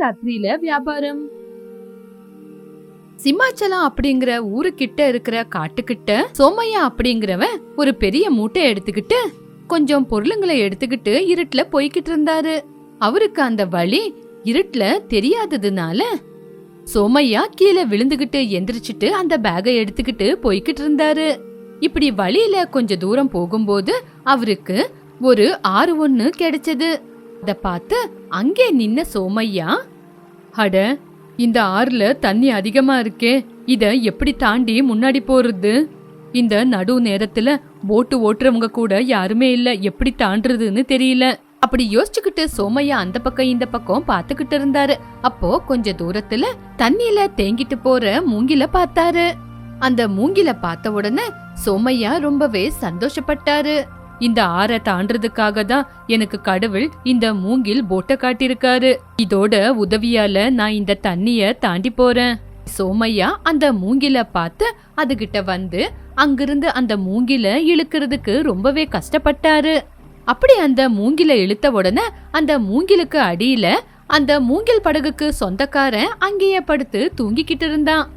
ராத்திரியில வியாபாரம்? சிம்மாச்சலம் அப்படிங்கிற ஊருக்கிட்ட இருக்கிற காட்டுக்கிட்ட சோமையா அப்படிங்கிறவன் ஒரு பெரிய மூட்டை எடுத்துக்கிட்டு கொஞ்சம் பொருளுங்களை எடுத்துக்கிட்டு இருட்டுல போய்கிட்டு இருந்தாரு. அவருக்கு அந்த வழி இருட்டுல தெரியாததுனால சோமையா கீழே விழுந்துகிட்டு எந்திரிச்சிட்டு அந்த பேகை எடுத்துக்கிட்டு போய்கிட்டு இருந்தாரு. இப்படி வழியில கொஞ்ச தூரம் போகும்போது அவருக்கு ஒரு ஆறு ஒன்னு கிடைச்சது. அத பார்த்து அங்கே நின்ன சோமையா? அட இந்த ஆறுல தண்ணி அதிகமா இருக்கே. இத எப்படி தாண்டி முன்னாடி போறது? இந்த நடு நேரத்துல போட்டு ஓட்டுறவங்க கூட யாருமே இல்ல. எப்படி தாண்டுறதுன்னு தெரியல. அப்படி யோசிச்சுக்கிட்டு சோமையா அந்த பக்கம் இந்த பக்கம் பாத்துக்கிட்டு இருந்தாரு. அப்போ கொஞ்ச தூரத்துல தண்ணியில தேங்கிட்டு போற மூங்கில பார்த்தாரு. அந்த மூங்கில பார்த்த உடனே சோமையா ரொம்பவே சந்தோஷப்பட்டாரு. இந்த ஆறை தாண்டறதுக்காக தான் எனக்கு கடவுள் இந்த மூங்கில் போட்டை காட்டியிருக்காரு. இதோட உதவியால நான் இந்த தண்ணிய தாண்டி போறேன். சோமையா அந்த மூங்கில பார்த்து அதுகிட்ட வந்து அங்கிருந்து அந்த மூங்கில இழுக்கிறதுக்கு ரொம்பவே கஷ்டப்பட்டாரு. அப்படி அந்த மூங்கில இழுத்த உடனே அந்த மூங்கிலுக்கு அடியில அந்த மூங்கில் படகுக்கு சொந்தக்காரன் அங்கேயே படுத்து தூங்கிக்கிட்டு இருந்தான்.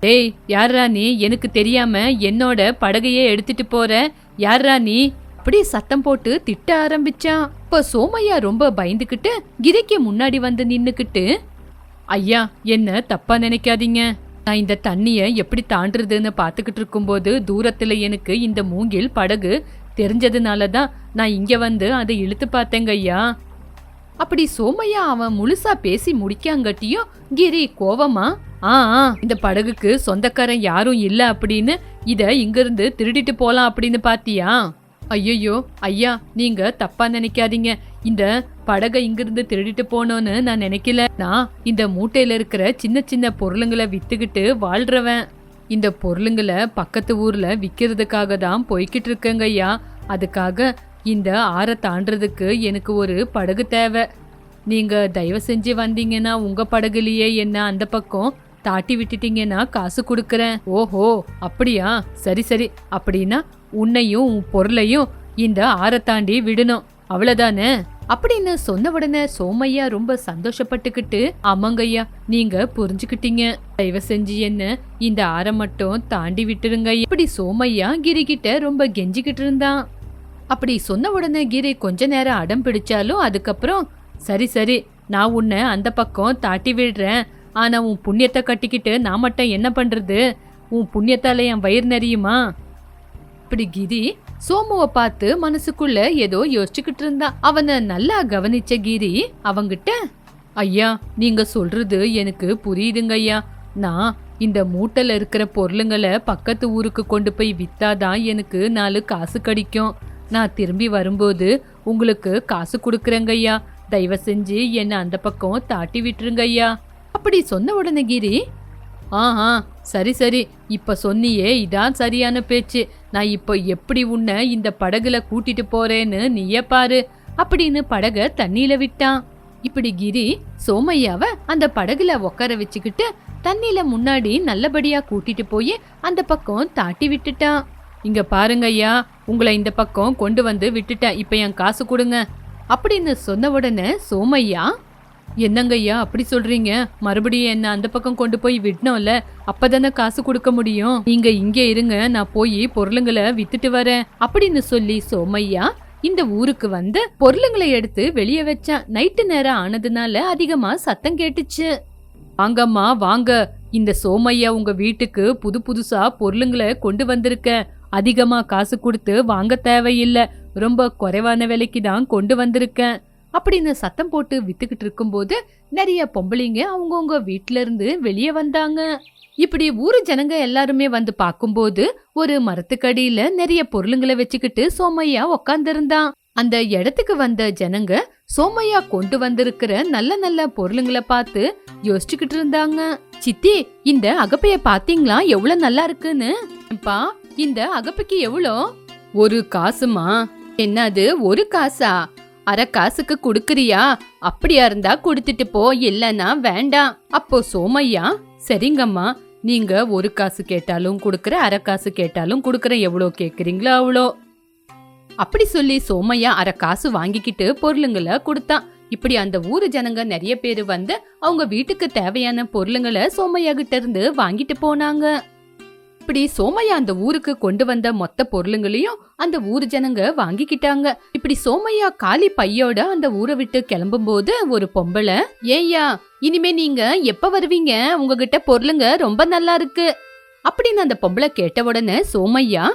டேய் யாரா நீ? எனக்கு தெரியாம என்னோட படகையே எடுத்துட்டு போற. யாரா நீ? அப்படி சத்தம் போட்டு திட்ட ஆரம்பிச்சான். இப்ப சோமையா ரொம்ப பயந்துகிட்டு கிரிக்கு முன்னாடி வந்து நின்னுக்கிட்டு ஐயா என்ன தப்பா நினைக்காதீங்க. நான் இந்த தண்ணிய எப்படி தாண்டுறதுன்னு பாத்துக்கிட்டு இருக்கும்போது தூரத்துல எனக்கு இந்த மூங்கில் படகு தெரிஞ்சதுனால தான் நான் இங்க வந்து அதை இழுத்து பார்த்தேங்க ஐயா. அப்படி சோமையா அவன் முழுசா பேசி முடிக்காங்கட்டியும் கிரி கோவமா ஆ இந்த படகுக்கு சொந்தக்காரன் யாரும் இல்ல அப்படின்னு இத இங்கிருந்து திருடிட்டு போலாம் அப்படின்னு பாத்தியா? ஐயோ ஐயா நீங்க தப்பா நினைக்காதீங்க. இந்த படகை இங்கிருந்து திருடிட்டு போனோன்னு நான் நினைக்கல. நான் இந்த மூட்டையில இருக்கிற சின்ன சின்ன பொருளுங்களை வித்துக்கிட்டு வாழ்றவன். இந்த பொருளுங்களை பக்கத்து ஊர்ல விக்கிறதுக்காக தான் போய்கிட்டு இருக்கேங்க ஐயா. அதுக்காக இந்த ஆறை தாண்டறதுக்கு எனக்கு ஒரு படகு தேவை. நீங்க தயவு செஞ்சு வந்தீங்கன்னா உங்க படகுலயே என்ன அந்த பக்கம் தாட்டி விட்டுட்டீங்கன்னா காசு கொடுக்கறேன். ஓஹோ அப்படியா? சரி சரி. அப்படின்னா உன்னையும் உன் பொருளையும் இந்த ஆறை தாண்டி விடணும். அவ்வளவுதானே? அப்படின்னு சொன்ன உடனே சோமையா ரொம்ப சந்தோஷப்பட்டுக்கிட்டு ஆமாங்கய்யா நீங்க புரிஞ்சுக்கிட்டீங்க. தயவு செஞ்சு என்ன இந்த ஆறை மட்டும் தாண்டி விட்டுருங்க. இப்படி சோமையா கிரிகிட்ட ரொம்ப கெஞ்சிக்கிட்டு இருந்தான். அப்படி சொன்ன உடனே கிரி கொஞ்ச நேரம் அடம் பிடிச்சாலும் அதுக்கப்புறம் சரி சரி நான் உன்னை அந்த பக்கம் தாட்டி விடுறேன். ஆனால் உன் புண்ணியத்தை கட்டிக்கிட்டு நான் மட்டும் என்ன பண்ணுறது உன் புண்ணியத்தால் என் வயிறு நெறியுமா இப்படி கிரி சோமுவை பார்த்து மனசுக்குள்ள ஏதோ யோசிச்சுக்கிட்டு இருந்தான் அவனை நல்லா கவனிச்ச கிரி அவங்கிட்ட ஐயா நீங்க சொல்றது எனக்கு புரியுதுங்க ஐயா. நான் இந்த மூட்டையில் இருக்கிற பொருளுங்களை பக்கத்து ஊருக்கு கொண்டு போய் வித்தாதான் எனக்கு நாலு காசு கிடைக்கும். நான் திரும்பி வரும்போது உங்களுக்கு காசு கொடுக்குறேங்க ஐயா. தயவு செஞ்சு என்னை அந்த பக்கம் தாட்டி விட்டுருங்க ஐயா. அப்படி சொன்ன உடனே கிரி ஆஹா சரி சரி. இப்போ சொன்னியே இதான் சரியான பேச்சு. நான் இப்போ எப்படி உன்னை இந்த படகுல கூட்டிட்டு போறேன்னு நீயே பாரு அப்படின்னு படக தண்ணியில விட்டான். இப்படி கிரி சோமையாவ அந்த படகுல உட்கார வச்சுக்கிட்டு தண்ணியில முன்னாடி நல்லபடியா கூட்டிட்டு போய் அந்த பக்கம் தாட்டி விட்டுட்டான். இங்க பாருங்க ஐயா உங்களை இந்த பக்கம் கொண்டு வந்து விட்டுட்டேன். இப்ப என் காசு கொடுங்க. அப்படின்னு சொன்ன உடனே சோமையா என்னங்க ஐயா அப்படி சொல்றீங்க? மறுபடியும் என்ன அந்த பக்கம் கொண்டு போய் விடணும்ல? அப்பதானே காசு கொடுக்க முடியும்? நீங்க இங்கே இருங்க நான் போய் பொருளுங்களை வித்துட்டு வரேன். அப்படின்னு சொல்லி சோமையா இந்த ஊருக்கு வந்து பொருளுங்களை எடுத்து வெளியே வச்சான். நைட்டு நேரம் ஆனதுனால அதிகமா சத்தம் கேட்டுச்சு. வாங்கம்மா வாங்க. இந்த சோமையா உங்க வீட்டுக்கு புது புதுசா பொருளுங்களை கொண்டு வந்திருக்க அதிகமாக காசு கொடுத்து வாங்க தேவையில்லை. ரொம்ப குறைவான விலைக்கு தான் கொண்டு வந்திருக்கேன். அப்படின்னு சத்தம் போட்டு வித்துக்கிட்டு இருக்கும்போது நிறைய பொம்பளைங்க அவங்கவுங்க வீட்ல இருந்து வெளியே வந்தாங்க. இப்படி ஊரு ஜனங்க எல்லாருமே வந்து பார்க்கும்போது ஒரு மரத்துக்கடியில நிறைய பொருளுங்களை வச்சுக்கிட்டு சோமையா உக்காந்துருந்தான். அந்த இடத்துக்கு வந்த ஜனங்க சோமையா கொண்டு வந்திருக்கிற நல்ல நல்ல பொருளுங்களை பார்த்து யோசிச்சுக்கிட்டு இருந்தாங்க. சித்தி இந்த அகப்பைய பாத்தீங்களா எவ்வளவு நல்லா இருக்குன்னு. பா இந்த அகப்பைக்கு எவ்வளோ? ஒரு காசுமா? என்னது ஒரு காசா? அரை காசுக்கு குடுக்கறியா? அப்படியா இருந்தா கொடுத்துட்டு போ இல்லனா வேண்டாம். அப்போ சோமையா? சரிங்கம்மா. நீங்க ஒரு காசு கேட்டாலும் கொடுக்கற அரை காசு கேட்டாலும் கொடுக்கற எவ்வளோ கேக்குறீங்களோ அவ்வளோ. அப்படி சொல்லி சோமையா அரை காசு வாங்கிக்கிட்டு பொருளுங்களை கொடுத்தான் இப்படி அந்த ஊரு ஜனங்க நிறைய பேர் வந்து அவங்க வீட்டுக்கு தேவையான பொருளுங்களை சோமையா கிட்ட இருந்து வாங்கிட்டு போனாங்க. இப்படி சோமையா அந்த ஊருக்கு கொண்டு வந்த மொத்த பொருளுங்களையும் அந்த ஊர் ஜனங்க வாங்கிக்கிட்டாங்க. இப்படி சோமையா காலி பையோட அந்த ஊரை விட்டு கிளம்பும் போது ஒரு பொம்பளை ஏய்யா இனிமே நீங்க எப்ப வருவீங்க? உங்ககிட்ட பொருளுங்க ரொம்ப நல்லா இருக்கு. அப்படின்னு அந்த பொம்பளை கேட்ட உடனே சோமையா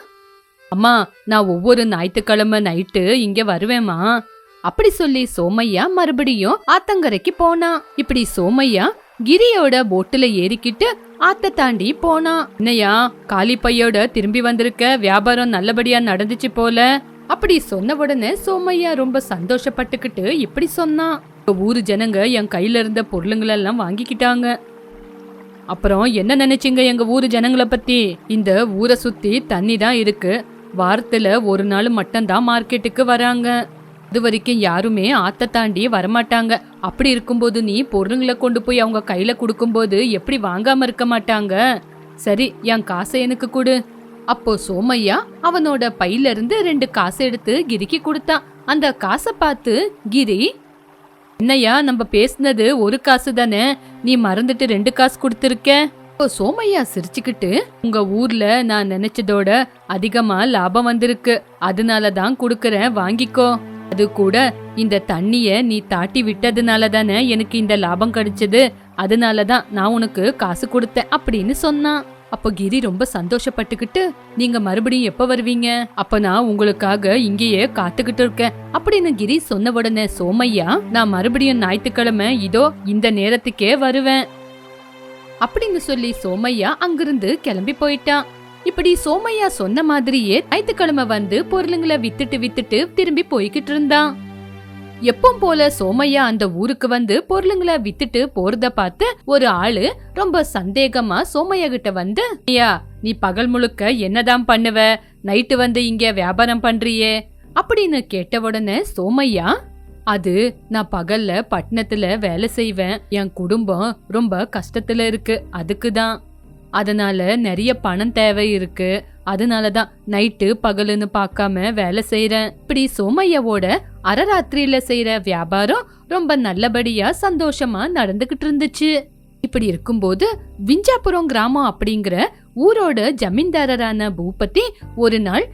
அம்மா நான் ஒவ்வொரு ஞாயிற்றுக்கிழமை நைட்டு இங்க வருவேம்மா. அப்படி சொல்லி சோமையா மறுபடியும் ஆத்தங்கரைக்கு போனான் இப்படி சோமையா கிரியோட போட்டுல ஏறிக்கிட்டு ஆத்த தாண்டி போனான் என்னையா காலி பையோட திரும்பி வந்திருக்க வியாபாரம் நல்லபடியா நடந்துச்சு போல. அப்படி சொன்ன உடனே சோமையா ரொம்ப சந்தோஷப்பட்டுக்கிட்டு இப்படி சொன்னான் ஊரு ஜனங்க என் கையில இருந்த பொருளுங்களெல்லாம் வாங்கிக்கிட்டாங்க. அப்புறம் என்ன நினைச்சீங்க எங்க ஊரு ஜனங்களை பத்தி? இந்த ஊரை சுத்தி தண்ணி தான் இருக்கு. வாரத்துல ஒரு நாள் மட்டும்தான் மார்க்கெட்டுக்கு வராங்க. இது வரைக்கும் யாருமே ஆத்த தாண்டி வரமாட்டாங்க. அப்படி இருக்கும்போது நீ பொருளுங்களை கொண்டு போய் அவங்க கையில கொடுக்கும்போது எப்படி வாங்காம இருக்க மாட்டாங்க? சரி என் காசை எனக்கு கொடு. அப்போ சோமையா அவனோட பையில இருந்து ரெண்டு காசை எடுத்து கிரிக்கு கொடுத்தான். அந்த காசை பார்த்து கிரி என்னய்யா நம்ம பேசுனது ஒரு காசு தானே? நீ மறந்துட்டு ரெண்டு காசு கொடுத்துருக்க? இப்போ சோமையா சிரிச்சுக்கிட்டு உங்க ஊர்ல நான் நினைச்சதோட அதிகமா லாபம் வந்திருக்கு. அதனால தான் கொடுக்கறேன் வாங்கிக்கோ. அது கூட இந்த தண்ணிய நீ தாட்டி விட்டதுனால தானே எனக்கு இந்த லாபம் கிடைச்சது. அதனால தான் நான் உனக்கு காசு கொடுத்தேன் அப்படின்னு சொன்னான். அப்போ கிரி ரொம்ப சந்தோஷப்பட்டுக்கிட்டு நீங்க மறுபடியும் எப்ப வருவீங்க? அப்ப நான் உங்களுக்காக இங்கேயே காத்துக்கிட்டு இருக்கேன். அப்படின்னு கிரி சொன்ன உடனே சோமையா நான் மறுபடியும் ஞாயிற்றுக்கிழமை இதோ இந்த நேரத்துக்கே வருவேன். அப்படின்னு சொல்லி சோமையா அங்கிருந்து கிளம்பி போயிட்டான் இப்படி சோமையா சொன்ன மாதிரியே ஞாயிற்றுக்கிழமை வந்து பொருளுங்களை வித்துட்டு வித்துட்டு திரும்பி போய்கிட்டு இருந்தான். எப்பவும் போல சோமையா அந்த ஊருக்கு வந்து பொருளுங்களை வித்துட்டு போறத பார்த்து ஒரு ஆளு ரொம்ப சந்தேகமா சோமையா கிட்ட வந்து ஐயா நீ பகல் முழுக்க என்னதான் பண்ணுவ? நைட்டு வந்து இங்க வியாபாரம் பண்றியே? அப்படின்னு கேட்ட உடனே சோமையா அது நான் பகல்ல பட்டணத்துல வேலை செய்வேன். என் குடும்பம் ரொம்ப கஷ்டத்துல இருக்கு. அதுக்கு தான் அதனால நிறைய பணம் தேவை இருக்கு அதனால தான் நைட்டு பகலுன்னு பார்க்காம வேலை செய்கிறேன் இப்படி சோமையாவோட அரராத்திரியில செய்யற வியாபாரம் ரொம்ப நல்லபடியா சந்தோஷமா நடந்துகிட்டு இருந்துச்சு. இப்படி இருக்கும்போது விஞ்சாபுரம் கிராமம் அப்படிங்கிற ஊரோட ஜமீன்தாரரான பூபதி ஒரு நாள்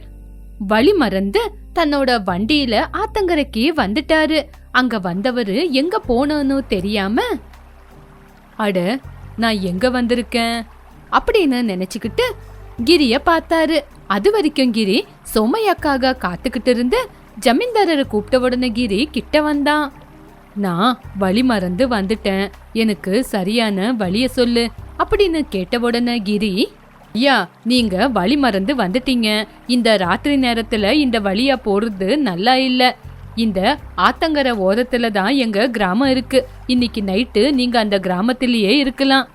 வழி மறந்து தன்னோட வண்டியில ஆத்தங்கரைக்கு வந்துட்டாரு. அங்க வந்தவரு எங்க போனோன்னு தெரியாம அட நான் எங்க வந்திருக்கேன்? அப்படின்னு நினைச்சுக்கிட்டு கிரிய பார்த்தாரு. அது வரைக்கும் கிரி சோமையாக்காக காத்துக்கிட்டு இருந்து ஜமீன்தாரரை கூப்பிட்ட உடனே கிரி கிட்ட வந்தான். நான் வழி மறந்து வந்துட்டேன். எனக்கு சரியான வழிய சொல்லு அப்படின்னு கேட்ட உடனே கிரி ஐயா நீங்க வழி மறந்து வந்துட்டீங்க. இந்த ராத்திரி நேரத்துல இந்த வழியா போறது நல்லா இல்ல. இந்த ஆத்தங்கர ஓரத்துல தான் எங்க கிராமம் இருக்கு. இன்னைக்கு நைட்டு நீங்க அந்த கிராமத்திலேயே இருக்கலாம்.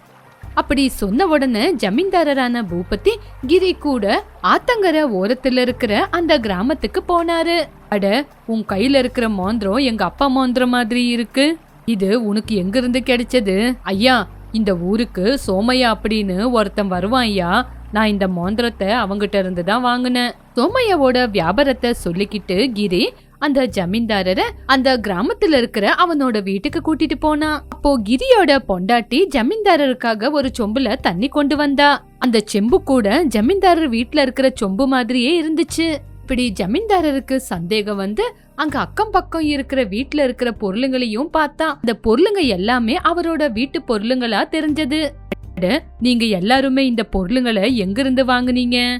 அப்படி சொன்ன உடனே ஜமீன்தாரரான பூபதி கிரி கூட ஆத்தங்கர ஓரத்துல இருக்கிற அந்த கிராமத்துக்கு போனாரு. அட உன் கையில இருக்கிற மோந்திரம் எங்க அப்பா மோந்திரம் மாதிரி இருக்கு. இது உனக்கு எங்க இருந்து கிடைச்சது? ஐயா இந்த ஊருக்கு சோமையா அப்படின்னு ஒருத்தன் வருவான் ஐயா. நான் இந்த மோந்திரத்தை அவங்கிட்ட இருந்து தான் வாங்கினேன். சோமையாவோட வியாபாரத்தை சொல்லிக்கிட்டு கிரி அந்த ஜமீன்தாரரை அந்த கிராமத்துல இருக்கிற அவனோட வீட்டுக்கு கூட்டிட்டு போனான் அப்போ கிரியோட பொண்டாட்டி ஜமீன்தாரருக்காக ஒரு சொம்புல தண்ணி கொண்டு வந்தா. அந்த செம்பு கூட ஜமீன்தாரர் வீட்டுல இருக்கிற சொம்பு மாதிரியே இருந்துச்சு. இப்படி ஜமீன்தாரருக்கு சந்தேகம் வந்து அங்க அக்கம் பக்கம் இருக்கிற வீட்டுல இருக்கிற பொருளுங்களையும் பார்த்தா. அந்த பொருளுங்க எல்லாமே அவரோட வீட்டு பொருளுங்களா தெரிஞ்சது. நீங்க எல்லாருமே இந்த பொருளுங்களை எங்கிருந்து வாங்குனீங்க?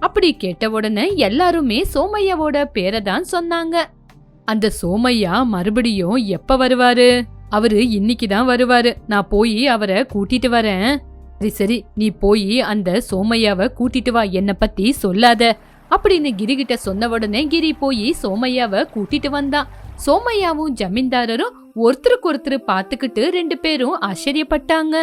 அப்படி கேட்ட உடனே எல்லாருமே சோமையாவோட பேரை தான் சொன்னாங்க. அந்த சோமையா மறுபடியும் எப்ப வருவாரு? அவரு இன்னைக்கு தான் வருவாரு. நான் போய் அவரை கூட்டிட்டு வரேன். சரி சரி நீ போய் அந்த சோமையாவை கூட்டிட்டு வா. என்ன பத்தி சொல்லாத. அப்படின்னு கிரி கிட்ட சொன்ன உடனே கிரி போய் சோமையாவை கூட்டிட்டு வந்தான் சோமையாவும் ஜமீன்தாரரும் ஒருத்தருக்கு ஒருத்தர் பார்த்துக்கிட்டு ரெண்டு பேரும் ஆச்சரியப்பட்டாங்க.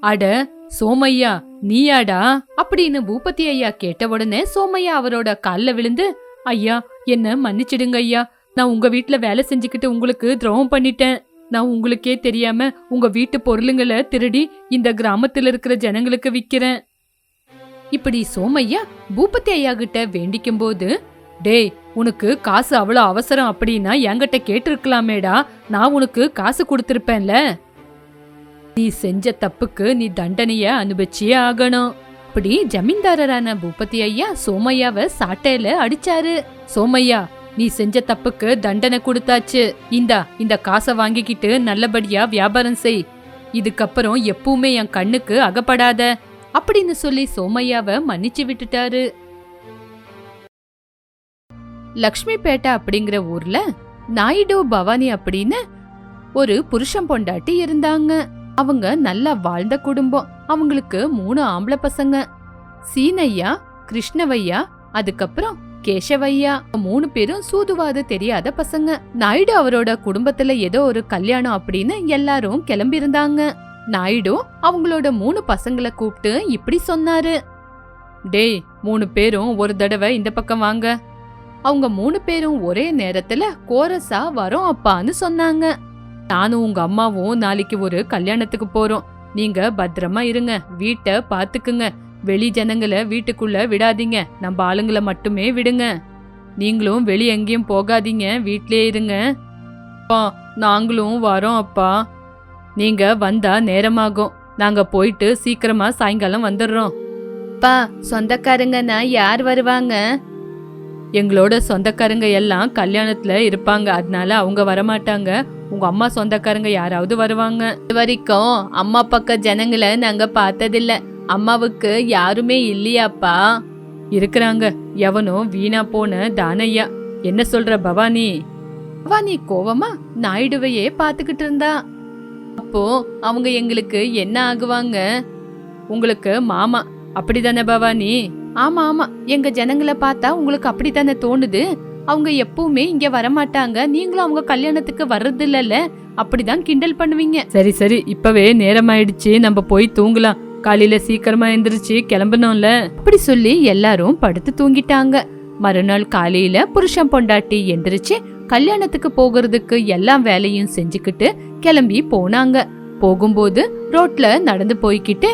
அட சோமையா நீயாடா? அப்படின்னு பூபதி ஐயா கேட்ட உடனே சோமையா அவரோட கால்ல விழுந்து ஐயா என்ன மன்னிச்சிடுங்க ஐயா. நான் உங்க வீட்டுல வேலை செஞ்சுக்கிட்டு உங்களுக்கு துரோகம் பண்ணிட்டேன். நான் உங்களுக்கே தெரியாம உங்க வீட்டு பொருளுங்களை திருடி இந்த கிராமத்துல இருக்கிற ஜனங்களுக்கு விக்கிறேன். இப்படி சோமையா பூபதி ஐயா கிட்ட வேண்டிக்கும் போது டேய் உனக்கு காசு அவ்வளோ அவசரம் அப்படின்னா என்கிட்ட கேட்டிருக்கலாமேடா. நான் உனக்கு காசு கொடுத்துருப்பேன்ல. நீ செஞ்ச தப்புக்கு நீ தண்டனைய அனுபவிச்சே ஆகணும். அப்படி ஜமீன்தாரரான பூபதி ஐயா சோமையாவை சாட்டையில அடிச்சாரு. சோமையா நீ செஞ்ச தப்புக்கு தண்டனை கொடுத்தாச்சு. இந்தா இந்த காசை வாங்கிக்கிட்டு நல்லபடியா வியாபாரம் செய். இதுக்கப்புறம் எப்பவுமே என் கண்ணுக்கு அகப்படாத. அப்படின்னு சொல்லி சோமையாவை மன்னிச்சு விட்டுட்டாரு. லக்ஷ்மிபேட்டை அப்படிங்கிற ஊர்ல நாயுடு பவானி அப்படின்னு ஒரு புருஷன் பொண்டாட்டி இருந்தாங்க. அவங்க நல்லா வாழ்ந்த குடும்பம். அவங்களுக்கு மூணு ஆம்பளை பசங்க. சீனையா கிருஷ்ணவையா அதுக்கப்புறம் கேசவையா. மூணு பேரும் சூதுவாது தெரியாத பசங்க. நாயுடு அவரோட குடும்பத்துல ஏதோ ஒரு கல்யாணம் அப்படின்னு எல்லாரும் கிளம்பியிருந்தாங்க. நாயுடு அவங்களோட மூணு பசங்களை கூப்பிட்டு இப்படி சொன்னாரு. டேய் மூணு பேரும் ஒரு தடவை இந்த பக்கம் வாங்க. அவங்க மூணு பேரும் ஒரே நேரத்துல கோரஸா வரோம் அப்பான்னு சொன்னாங்க. நானும் உங்க அம்மாவும் நாளைக்கு ஒரு கல்யாணத்துக்கு போறோம். நீங்க பத்திரமா இருங்க. வீட்டை பாத்துக்குங்க. வெளி ஜனங்களை வீட்டுக்குள்ள விடாதீங்க. நம்ம ஆளுங்களை மட்டுமே விடுங்க. நீங்களும் வெளி எங்கேயும் போகாதீங்க. வீட்லயே இருங்க. அப்பா நாங்களும் வரோம் அப்பா. நீங்க வந்தா நேரமாகும். நாங்க போயிட்டு சீக்கிரமா சாயங்காலம் வந்துடுறோம். பா சொந்தக்காரங்கன்னா யார் வருவாங்க? எங்களோட சொந்தக்காரங்க எல்லாம் கல்யாணத்துல இருப்பாங்க. அதனால அவங்க வரமாட்டாங்க. உங்க அம்மா சொந்தக்காரங்க யாராவது வருவாங்க. இது வரைக்கும் அம்மா பக்க ஜனங்களை நாங்க பார்த்ததில்ல. அம்மாவுக்கு யாருமே இல்லையாப்பா? இருக்கிறாங்க. எவனும் வீணா போன தானையா. என்ன சொல்ற பவானி? பவானி கோவமா நாயுடுவையே பாத்துக்கிட்டு இருந்தா. அப்போ அவங்க எங்களுக்கு என்ன ஆகுவாங்க? உங்களுக்கு மாமா. அப்படிதானே பவானி? ஆமா ஆமா. எங்க ஜனங்களை பார்த்தா உங்களுக்கு அப்படித்தானே தோணுது? அவங்க எப்பவுமே இங்க வரமாட்டாங்க. நீங்களும் அவங்க கல்யாணத்துக்கு வர்றது இல்லல்ல அப்படிதான் கிண்டல் பண்ணுவீங்க. சரி சரி. இப்பவே நேரம் ஆயிடுச்சு நம்ம போய் தூங்கலாம். காலையில சீக்கிரமா எந்திரிச்சு கிளம்பணும்ல. அப்படி சொல்லி எல்லாரும் படுத்து தூங்கிட்டாங்க. மறுநாள் காலையில புருஷன் பொண்டாட்டி எந்திரிச்சு கல்யாணத்துக்கு போகிறதுக்கு எல்லா வேலையும் செஞ்சுக்கிட்டு கிளம்பி போனாங்க. போகும்போது ரோட்ல நடந்து போய்கிட்டே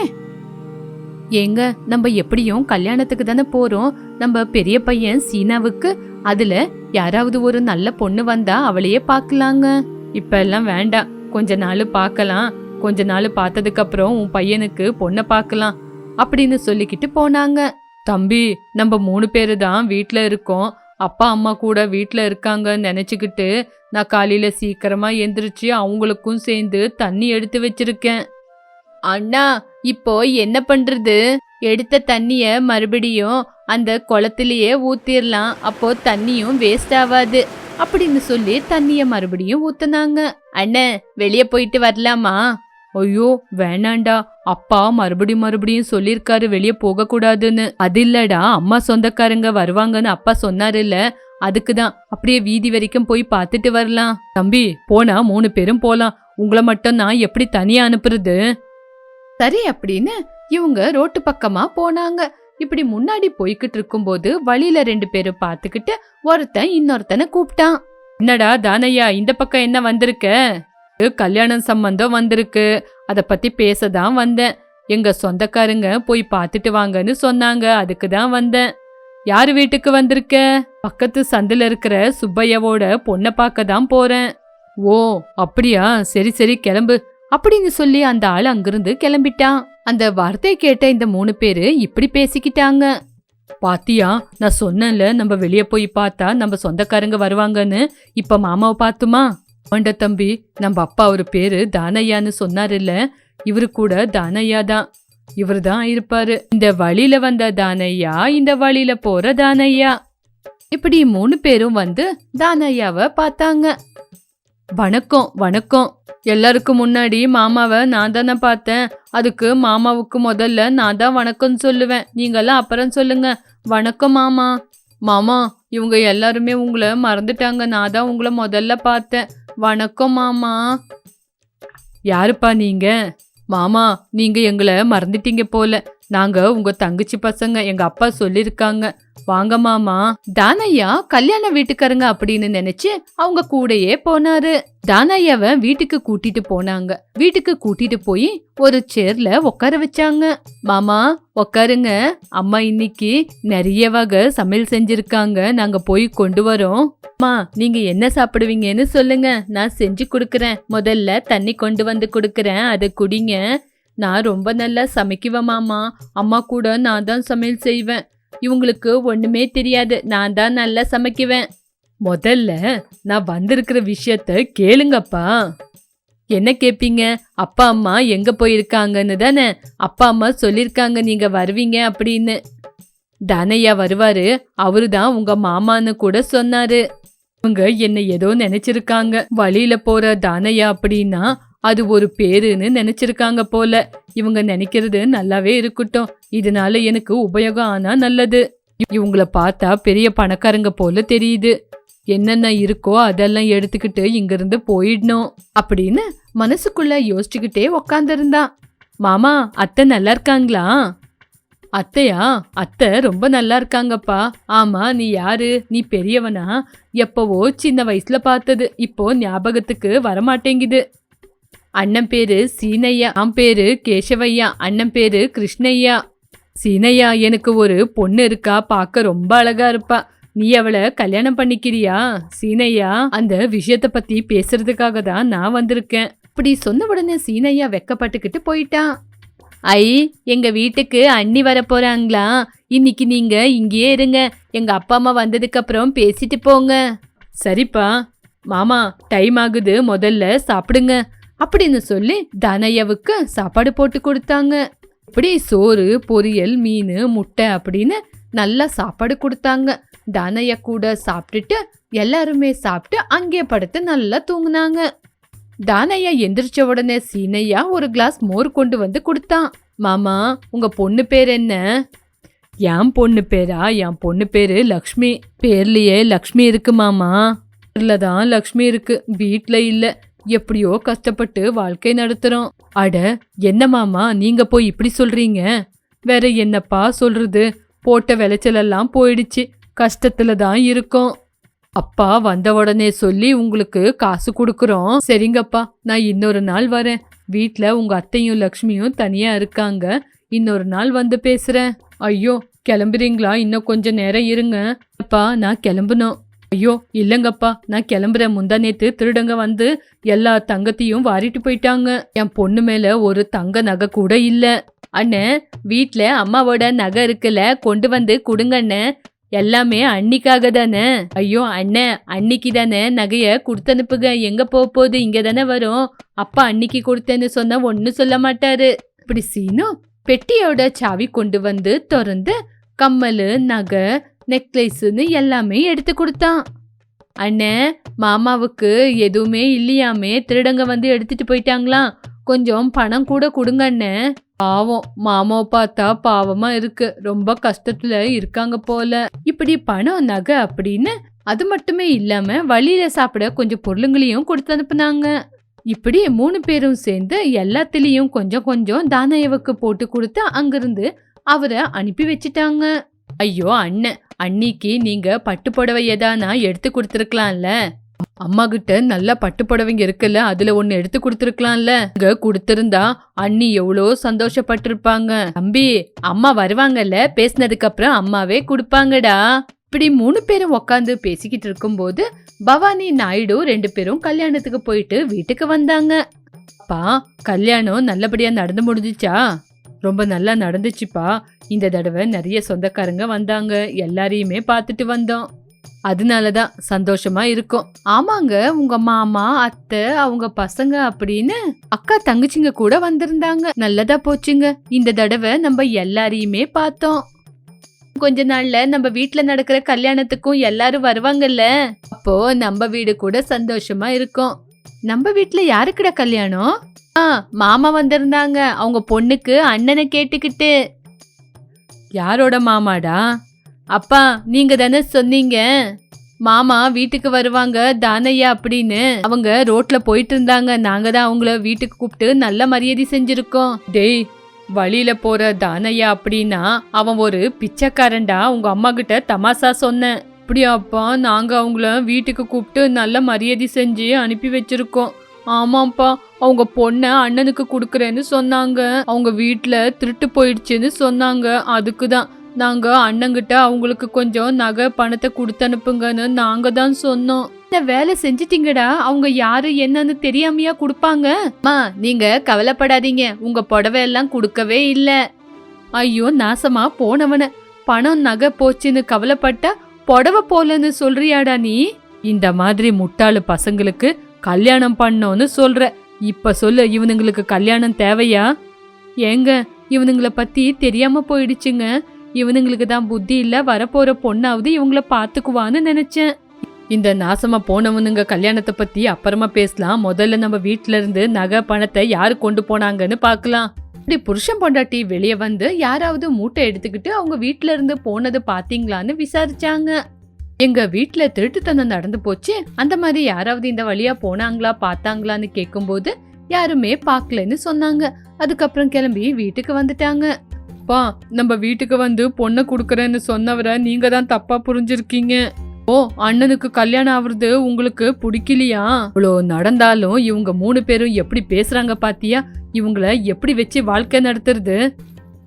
ஏங்க நம்ம எப்படியும் கல்யாணத்துக்கு தானே போறோம். நம்ம பெரிய பையன் சீனாவுக்கு அதுல யாராவது ஒரு நல்ல பொண்ணு வந்தா அவளையே பார்க்கலாங்க. இப்ப எல்லாம் வேண்டாம். கொஞ்ச நாள் பார்க்கலாம். கொஞ்ச நாள் பார்த்ததுக்கு அப்புறம் உன் பையனுக்கு பொண்ணை பார்க்கலாம் அப்படின்னு சொல்லிக்கிட்டு போனாங்க. தம்பி நம்ம மூணு பேரு தான் வீட்டில் இருக்கோம். அப்பா அம்மா கூட வீட்டில் இருக்காங்கன்னு நினச்சிக்கிட்டு நான் காலையில் சீக்கிரமாக எந்திரிச்சு அவங்களுக்கும் சேர்ந்து தண்ணி எடுத்து வச்சிருக்கேன். அண்ணா இப்போ என்ன பண்ணுறது எடுத்த தண்ணியை மறுபடியும் அந்த குளத்திலேயே ஊத்திரலாம். அப்போ தண்ணியும் வேஸ்ட் ஆகாது. அப்படின்னு சொல்லி தண்ணிய மறுபடியும் ஊத்துனாங்க. அண்ணே வெளிய போயிட்டு வரலாமா? ஐயோ வேணாண்டா. அப்பா மறுபடியும் மறுபடியும் சொல்லிருக்காரு வெளிய போக கூடாதுன்னு அது இல்லடா அம்மா சொந்தக்காரங்க வருவாங்கன்னு அப்பா சொன்னாரு இல்ல அதுக்குதான். அப்படியே வீதி வரைக்கும் போய் பார்த்துட்டு வரலாம். தம்பி போனா மூணு பேரும் போலாம். உங்களை மட்டும் நான் எப்படி தனியா அனுப்புறது? சரி அப்படின்னு இவங்க ரோட்டு பக்கமா போனாங்க. இப்படி முன்னாடி போய்கிட்டு இருக்கும்போது வழியில ரெண்டு பேரும் பார்த்துக்கிட்டு ஒருத்தன் இன்னொருத்தனை கூப்பிட்டான். என்னடா தானையா இந்த பக்கம் என்ன வந்திருக்க? கல்யாணம் சம்பந்தம் வந்திருக்கு. அத பத்தி பேசதான் வந்தேன். எங்க சொந்தக்காரங்க போய் பார்த்துட்டு வாங்கன்னு சொன்னாங்க. அதுக்கு தான் வந்தேன். யார் வீட்டுக்கு வந்திருக்க? பக்கத்து சந்தில இருக்கிற சுப்பையாவோட பொண்ணை பார்க்க தான் போறேன். ஓ அப்படியா? சரி சரி கிளம்பு. அப்படின்னு சொல்லி அந்த ஆள் அங்கிருந்து கிளம்பிட்டான். அந்த வார்த்தையை கேட்ட இந்த மூணு பேரு இப்படி பேசிக்கிட்டாங்க. பாத்தியா நான் சொன்னேன்ல நம்ம வெளிய போய் பார்த்தா நம்ம சொந்தக்காரங்க வருவாங்கன்னு. இப்ப மாமாவை பார்த்துமா? ஆண்ட தம்பி நம்ம அப்பா ஒரு பேரு தானையான்னு சொன்னாருல்ல. இவரு கூட தானையா தான். இவர் தான் இருப்பாரு. இந்த வழியில வந்த தானையா இந்த வழியில போற தானையா? இப்படி மூணு பேரும் வந்து தானையாவை பார்த்தாங்க. வணக்கம் வணக்கம். எல்லாருக்கும் முன்னாடி மாமாவை நான் தானே பார்த்தேன். அதுக்கு மாமாவுக்கு முதல்ல நான் தான் வணக்கம் சொல்லுவேன். நீங்களாம் அப்புறம் சொல்லுங்க. வணக்கம் மாமா. மாமா இவங்க எல்லாருமே உங்களை மறந்துட்டாங்க. நான் தான் உங்களை முதல்ல பார்த்தேன். வணக்கம் மாமா. யாருப்பா நீங்க? மாமா நீங்க எங்களை மறந்துட்டீங்க போல. நாங்க உங்க தங்கச்சி பசங்க எங்க அப்பா சொல்லிருக்காங்க. வாங்க மாமா. தானையா கல்யாண வீட்டுக்காரங்க அப்படின்னு நினைச்சு அவங்க கூடயே போனாரு. தானையாவை வீட்டுக்கு கூட்டிட்டு போனாங்க. வீட்டுக்கு கூட்டிட்டு போய் ஒரு சேர்ல உட்கார வச்சாங்க. மாமா உட்காருங்க. அம்மா இன்னைக்கு நிறைய வகை சமையல் செஞ்சிருக்காங்க. நாங்க போய் கொண்டு வரோம். அம்மா நீங்க என்ன சாப்பிடுவீங்கன்னு சொல்லுங்க. நான் செஞ்சு கொடுக்கறேன். முதல்ல தண்ணி கொண்டு வந்து கொடுக்கறேன். அதை குடிங்க. நான் ரொம்ப நல்லா சமைக்குவேன் மாமா? அம்மா கூட நான் தான் சமையல் செய்வேன். இவங்களுக்கு ஒண்ணுமே தெரியாது. நான் தான் நல்லா சமைக்குவேன். முதல்ல நான் வந்திருக்கிற விஷயத்த கேளுங்கப்பா. என்ன கேட்பீங்க அப்பா அம்மா எங்க போயிருக்காங்கன்னு தானே? அப்பா அம்மா சொல்லியிருக்காங்க நீங்க வருவீங்க அப்படின்னு. தானையா வருவாரு. அவரு தான் உங்க மாமான்னு கூட சொன்னாரு. அவங்க என்ன ஏதோ நினைச்சிருக்காங்க. வழியில போற தானையா அப்படின்னா அது ஒரு பேருன்னு நினைச்சிருக்காங்க போல. இவங்க நினைக்கிறது நல்லாவே இருக்கட்டும். இதனால எனக்கு உபயோகம் ஆனா நல்லது. இவங்கள பார்த்தா பெரிய பணக்காரங்க போல தெரியுது. என்னென்ன இருக்கோ அதெல்லாம் எடுத்துக்கிட்டு இங்கிருந்து போயிடணும் அப்படின்னு மனசுக்குள்ள யோசிச்சுக்கிட்டே உக்காந்துருந்தான் மாமா அத்தை நல்லா இருக்காங்களா? அத்தையா? அத்தை ரொம்ப நல்லா இருக்காங்கப்பா. ஆமா நீ யாரு? நீ பெரியவனா? எப்பவோ சின்ன வயசுல பார்த்தது. இப்போ ஞாபகத்துக்கு வரமாட்டேங்குது. அண்ணன் பேரு சீனையா ஆம் பேரு கேசவையா அண்ணன் பேரு கிருஷ்ணய்யா. சீனையா எனக்கு ஒரு பொண்ணு இருக்கா பார்க்க ரொம்ப அழகா இருப்பா. நீ அவளை கல்யாணம் பண்ணிக்கிறியா? சீனையா அந்த விஷயத்த பத்தி பேசுறதுக்காக தான் நான் வந்திருக்கேன். இப்படி சொன்ன உடனே சீனையா வெக்கப்பட்டுக்கிட்டு போயிட்டான் ஐ எங்க வீட்டுக்கு அண்ணி வர போறாங்களா? இன்னைக்கு நீங்க இங்கேயே இருங்க. எங்க அப்பா அம்மா வந்ததுக்கு அப்புறம் பேசிட்டு போங்க. சரிப்பா. மாமா டைம் ஆகுது. முதல்ல சாப்பிடுங்க. அப்படின்னு சொல்லி தனையவுக்கு சாப்பாடு போட்டு கொடுத்தாங்க. இப்படி சோறு பொரியல் மீன் முட்டை அப்படின்னு நல்லா சாப்பாடு கொடுத்தாங்க. தனைய கூட சாப்பிட்டுட்டு எல்லாருமே சாப்பிட்டு அங்கே படுத்து நல்லா தூங்குனாங்க. தானையா எந்திரிச்ச உடனே சீனையா ஒரு கிளாஸ் மோர் கொண்டு வந்து கொடுத்தான். மாமா உங்க பொண்ணு பேர் என்ன? என் பொண்ணு பேரா? என் பொண்ணு பேரு லக்ஷ்மி. பேர்லயே லக்ஷ்மி இருக்கு மாமா. பேர்ல தான் லக்ஷ்மி இருக்கு. வீட்டில் இல்லை. எப்படியோ கஷ்டப்பட்டு வாழ்க்கை நடத்துறோம். அட என்ன மாமா நீங்க போய் இப்படி சொல்றீங்க? வேற என்னப்பா சொல்றது? போட்ட விளைச்சலெல்லாம் போயிடுச்சு. கஷ்டத்துல தான் இருக்கோம். அப்பா வந்த உடனே சொல்லி உங்களுக்கு காசு கொடுக்குறோம். சரிங்கப்பா நான் இன்னொரு நாள் வரேன். வீட்ல உங்க அத்தையும் லக்ஷ்மியும் தனியா இருக்காங்க. இன்னொரு நாள் வந்து பேசுறேன். ஐயோ கிளம்புறீங்களா? இன்னும் கொஞ்ச நேரம் இருங்க. அப்பா நான் கிளம்பணும். ஐயோ இல்லங்கப்பா நான் கிளம்புறேன் முந்தா நேத்து திருடங்க வந்து எல்லா தங்கத்தையும் வாரிட்டு போயிட்டாங்க. என் பொண்ணு மேல ஒரு தங்க நகை கூட இல்ல. அண்ணே வீட்ல அம்மாவோட நகை இருக்குல்ல கொண்டு வந்து கொடுங்கண்ணே எல்லாமே அன்னிக்காக தானே. ஐயோ அண்ணே அன்னிக்கு தானே நகைய கொடுத்து அனுப்புங்க. எங்க போக போகுது? இங்க தானே வரும். அப்பா அன்னிக்கு கொடுத்தேன்னு சொன்னா ஒன்னும் சொல்ல மாட்டாரு. இப்படி சீனு பெட்டியோட சாவி கொண்டு வந்து திறந்து கம்மல் நகை நெக்லஸ்னு எல்லாமே எடுத்து கொடுத்தான். அண்ணே மாமாவுக்கு எதுவுமே இல்லையாமே திருடங்க வந்து எடுத்துட்டு போயிட்டாங்களாம். கொஞ்சம் பணம் கூட கொடுங்க அண்ணே. பாவம் மாமாவை பார்த்தா பாவமா இருக்கு. ரொம்ப கஷ்டத்துல இருக்காங்க போல. இப்படி பணம் நகை அப்படின்னு அது மட்டுமே இல்லாம வழியில சாப்பிட கொஞ்சம் பொருளுங்களையும் கொடுத்து அனுப்புனாங்க. இப்படி மூணு பேரும் சேர்ந்து எல்லாத்துலேயும் கொஞ்சம் கொஞ்சம் தானயவுக்கு போட்டு கொடுத்து அங்கிருந்து அவரை அனுப்பி வச்சிட்டாங்க. ஐயோ அண்ணன் அன்னிக்கு நீங்க பட்டு புடவை எதானா எடுத்து கொடுத்துருக்கலாம்ல? அம்மா கிட்ட நல்ல பட்டு புடவைங்க இருக்குல்ல அதுல ஒன்னு எடுத்து கொடுத்துருக்கலாம்ல? இங்க கொடுத்திருந்தா அண்ணி எவ்வளோ சந்தோஷப்பட்டிருப்பாங்க. தம்பி அம்மா வருவாங்கல்ல பேசினதுக்கு அப்புறம் அம்மாவே கொடுப்பாங்கடா. இப்படி மூணு பேரும் உக்காந்து பேசிக்கிட்டு இருக்கும்போது பவானி நாயுடு ரெண்டு பேரும் கல்யாணத்துக்கு போயிட்டு வீட்டுக்கு வந்தாங்க. அப்பா கல்யாணம் நல்லபடியா நடந்து முடிஞ்சுச்சா? ரொம்ப நல்லா நடந்துச்சுப்பா. இந்த தடவை நிறைய சொந்தக்காரங்க வந்தாங்க. எல்லாரையுமே பார்த்துட்டு வந்தோம். அதனால தான் சந்தோஷமா இருக்கும். ஆமாங்க உங்க மாமா அத்தை அவங்க பசங்க அப்படின்னு அக்கா தங்கச்சிங்க கூட வந்திருந்தாங்க. நல்லதா போச்சுங்க. இந்த தடவை நம்ம எல்லாரையுமே பார்த்தோம். கொஞ்ச நாள்ல நம்ம வீட்ல நடக்கிற கல்யாணத்துக்கும் எல்லாரும் வருவாங்கல்ல. அப்போ நம்ம வீடு கூட சந்தோஷமா இருக்கும். நம்ம வீட்ல யாருக்குடா கல்யாணம்? மாமா வந்திருந்தாங்க. அவங்க பொண்ணுக்கு அண்ணனை கேட்டுக்கிட்டு. யாரோட மாமாடா? அப்பா நீங்க தானே சொன்னீங்க. மாமா வீட்டுக்கு வருவாங்க தானையா அப்படின்னு. அவங்க ரோட்ல போயிட்டு இருந்தாங்க நாங்க தான் அவங்கள வீட்டுக்கு கூப்பிட்டு நல்ல மரியாதை செஞ்சிருக்கோம். டேய் வழியில போற தானையா அப்படின்னா அவன் ஒரு பிச்சைக்காரன்டா. உங்க அம்மா கிட்ட தமாசா சொன்னேன். அப்படியாப்பா நாங்க அவங்கள வீட்டுக்கு கூப்பிட்டு நல்ல மரியாதை செஞ்சு அனுப்பி வச்சிருக்கோம். ஆமாப்பா அவங்க பொண்ணை அண்ணனுக்கு கொடுக்குறேன்னு சொன்னாங்க. அவங்க வீட்டில் திருட்டு போயிடுச்சுன்னு சொன்னாங்க. அதுக்கு தான் நாங்க அண்ணங்கிட்ட அவங்களுக்கு கொஞ்சம் நகை பணத்தை கொடுத்து அனுப்புங்கன்னு நாங்க தான் சொன்னோம். இந்த வேலை செஞ்சிட்டீங்கடா? அவங்க யாரு என்னன்னு தெரியாமையா கொடுப்பாங்க? அம்மா நீங்க கவலைப்படாதீங்க. உங்க புடவை எல்லாம் கொடுக்கவே இல்ல. ஐயோ நாசமா போனவன. பணம் நகை போச்சுன்னு கவலைப்பட்டா புடவை போலன்னு சொல்றியாடா நீ? இந்த மாதிரி முட்டாளு பசங்களுக்கு கல்யாணம் பண்ணோன்னு சொல்ற. இப்ப சொல்லு இவனுங்களுக்கு கல்யாணம் தேவையா? ஏங்க இவனுங்களை பத்தி தெரியாம போயிடுச்சுங்க. இவனுங்களுக்கு தான் புத்தி இல்ல வரப்போற பொண்ணாவது இவங்கள பாத்துக்குவான்னு நினைச்சேன். இந்த நாசமா போனவனுங்க கல்யாணத்தை பத்தி அப்புறமா பேசலாம். முதல்ல நம்ம வீட்ல இருந்து நகை பணத்தை யாரு கொண்டு போனாங்கன்னு பார்க்கலாம் இப்படி புருஷன் பொண்டாட்டி வெளியே வந்து யாராவது மூட்டை எடுத்துக்கிட்டு அவங்க வீட்ல இருந்து போனது பாத்தீங்களான்னு விசாரிச்சாங்க. எங்க வீட்ல திருட்டுத்தனம் நடந்து போச்சு. அந்த மாதிரி யாராவது இந்த வழியா போனாங்களா பார்த்தாங்களான்னு கேட்கும்போது யாருமே பார்க்கலன்னு சொன்னாங்க. அதுக்கப்புறம் கிளம்பி வீட்டுக்கு வந்துட்டாங்க. பா நம்ம வீட்டுக்கு வந்து பொண்ணை கொடுக்குறேன்னு சொன்னவரை நீங்க தான் தப்பா புரிஞ்சிருக்கீங்க. ஓ அண்ணனுக்கு கல்யாணம் ஆகுறது உங்களுக்கு பிடிக்கலையா? இவ்வளோ நடந்தாலும் இவங்க மூணு பேரும் எப்படி பேசுறாங்க பாத்தியா? இவங்கள எப்படி வச்சு வாழ்க்கை நடத்துறது?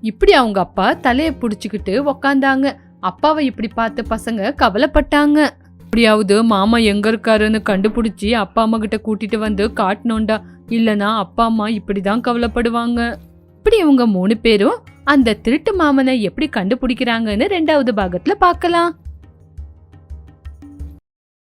இப்படி அவங்க அப்பா தலையை புடிச்சுக்கிட்டு உக்காந்தாங்க. அப்பாவை இப்படி பார்த்து பசங்க கவலைப்பட்டாங்க. எப்படியாவது மாமா எங்க இருக்காருன்னு கண்டுபிடிச்சி அப்பா அம்மா கிட்ட கூட்டிட்டு வந்து காட்டணும்டா. இல்லனா அப்பா அம்மா இப்படிதான் கவலைப்படுவாங்க. இப்படி இவங்க மூணு பேரும் அந்த திருட்டு மாமனை எப்படி கண்டுபிடிக்கிறாங்கன்னு ரெண்டாவது பாகத்துல பார்க்கலாம்.